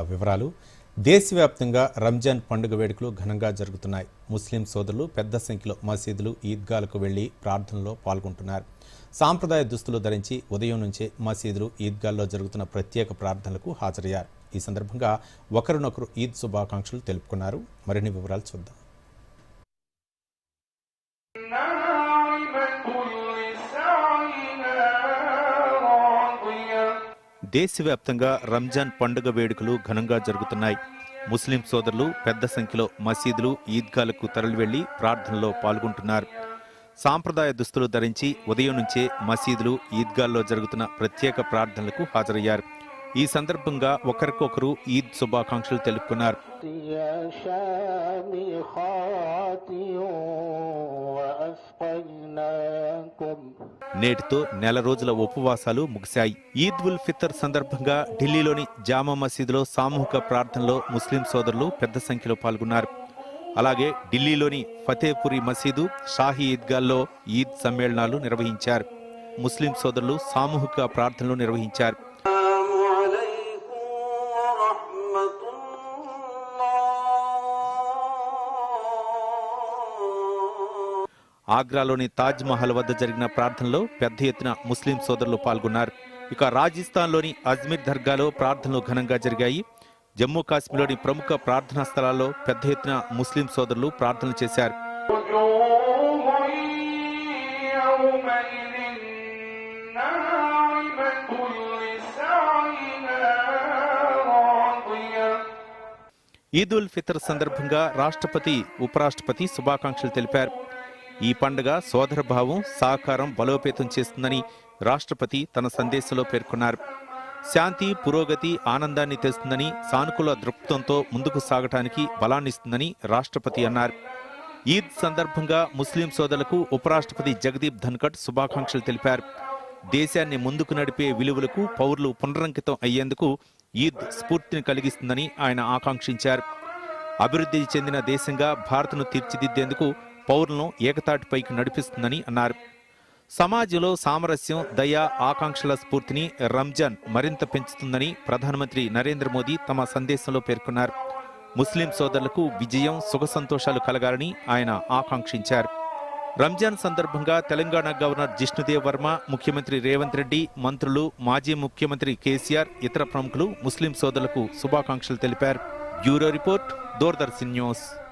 వివరాలు దేశవ్యాప్తంగా రంజాన్ పండుగ వేడుకలు ఘనంగా జరుగుతున్నాయి. ముస్లిం సోదరులు పెద్ద సంఖ్యలో మసీదులు ఈద్గాలకు వెళ్ళి ప్రార్థనలో పాల్గొంటున్నారు. సాంప్రదాయ దుస్తులు ధరించి ఉదయం నుంచే మసీదులు ఈద్గాల్లో జరుగుతున్న ప్రత్యేక ప్రార్థనలకు హాజరయ్యారు. ఈ సందర్భంగా ఒకరినొకరు ఈద్ శుభాకాంక్షలు తెలుపుకున్నారు. మరిన్ని వివరాలు చూద్దాం. దేశవ్యాప్తంగా రంజాన్ పండుగ వేడుకలు ఘనంగా జరుగుతున్నాయి. ముస్లిం సోదరులు పెద్ద సంఖ్యలో మసీదులు ఈద్గాలకు తరలివెళ్ళి ప్రార్థనలో పాల్గొంటున్నారు. సాంప్రదాయ దుస్తులు ధరించి ఉదయం నుంచే మసీదులు ఈద్గాల్లో జరుగుతున్న ప్రత్యేక ప్రార్థనలకు హాజరయ్యారు. ఈ సందర్భంగా ఒకరికొకరు ఈద్ శుభాకాంక్షలు తెలుపుకున్నారు. నేటితో నెల రోజుల ఉపవాసాలు ముగిశాయి. ఈద్ ఉల్ ఫితర్ సందర్భంగా ఢిల్లీలోని జామా మసీదులో సామూహిక ప్రార్థనలో ముస్లిం సోదరులు పెద్ద సంఖ్యలో పాల్గొన్నారు. అలాగే ఢిల్లీలోని ఫతేపురి మసీదు షాహీ ఈద్గాల్లో ఈద్ సమ్మేళనాలు నిర్వహించారు. ముస్లిం సోదరులు సామూహిక ప్రార్థనలు నిర్వహించారు. ఆగ్రాలోని తాజ్ మహల్ వద్ద జరిగిన ప్రార్థనలో పెద్ద ఎత్తున ముస్లిం సోదరులు పాల్గొన్నారు. ఇక రాజస్థాన్లోని అజ్మీర్ దర్గాలో ప్రార్థనలు ఘనంగా జరిగాయి. జమ్మూ కాశ్మీర్లోని ప్రముఖ ప్రార్థనా స్థలాల్లో పెద్ద ఎత్తున ముస్లిం సోదరులు ప్రార్థనలు చేశారు. ఈద్ ఉల్ ఫితర్ సందర్భంగా రాష్ట్రపతి ఉపరాష్ట్రపతి శుభాకాంక్షలు తెలిపారు. ఈ పండుగ సోదరభావం సహకారం బలోపేతం చేస్తుందని రాష్ట్రపతి తన సందేశంలో పేర్కొన్నారు. శాంతి పురోగతి ఆనందాన్ని తెస్తుందని సానుకూల దృక్పథంతో ముందుకు సాగటానికి బలాన్నిస్తుందని రాష్ట్రపతి అన్నారు. ఈద్ సందర్భంగా ముస్లిం సోదరులకు ఉపరాష్ట్రపతి జగదీప్ ధన్కడ్ శుభాకాంక్షలు తెలిపారు. దేశాన్ని ముందుకు నడిపే విలువలకు పౌరులు పునరంకితం అయ్యేందుకు ఈద్ స్ఫూర్తిని కలిగిస్తుందని ఆయన ఆకాంక్షించారు. అభివృద్ధి చెందిన దేశంగా భారత్ను తీర్చిదిద్దేందుకు పౌరులను ఏకతాటిపైకి నడిపిస్తుందని అన్నారు. సమాజంలో సామరస్యం దయ ఆకాంక్షల స్ఫూర్తిని రంజాన్ మరింత పెంచుతుందని ప్రధానమంత్రి నరేంద్ర మోదీ తమ సందేశంలో పేర్కొన్నారు. ముస్లిం సోదరులకు విజయం సుఖ సంతోషాలు కలగాలని ఆయన ఆకాంక్షించారు. రంజాన్ సందర్భంగా తెలంగాణ గవర్నర్ జిష్ణుదేవ్ వర్మ ముఖ్యమంత్రి రేవంత్ రెడ్డి మంత్రులు మాజీ ముఖ్యమంత్రి కేసీఆర్ ఇతర ప్రముఖులు ముస్లిం సోదరులకు శుభాకాంక్షలు తెలిపారు. Bureau report Doordarshan news.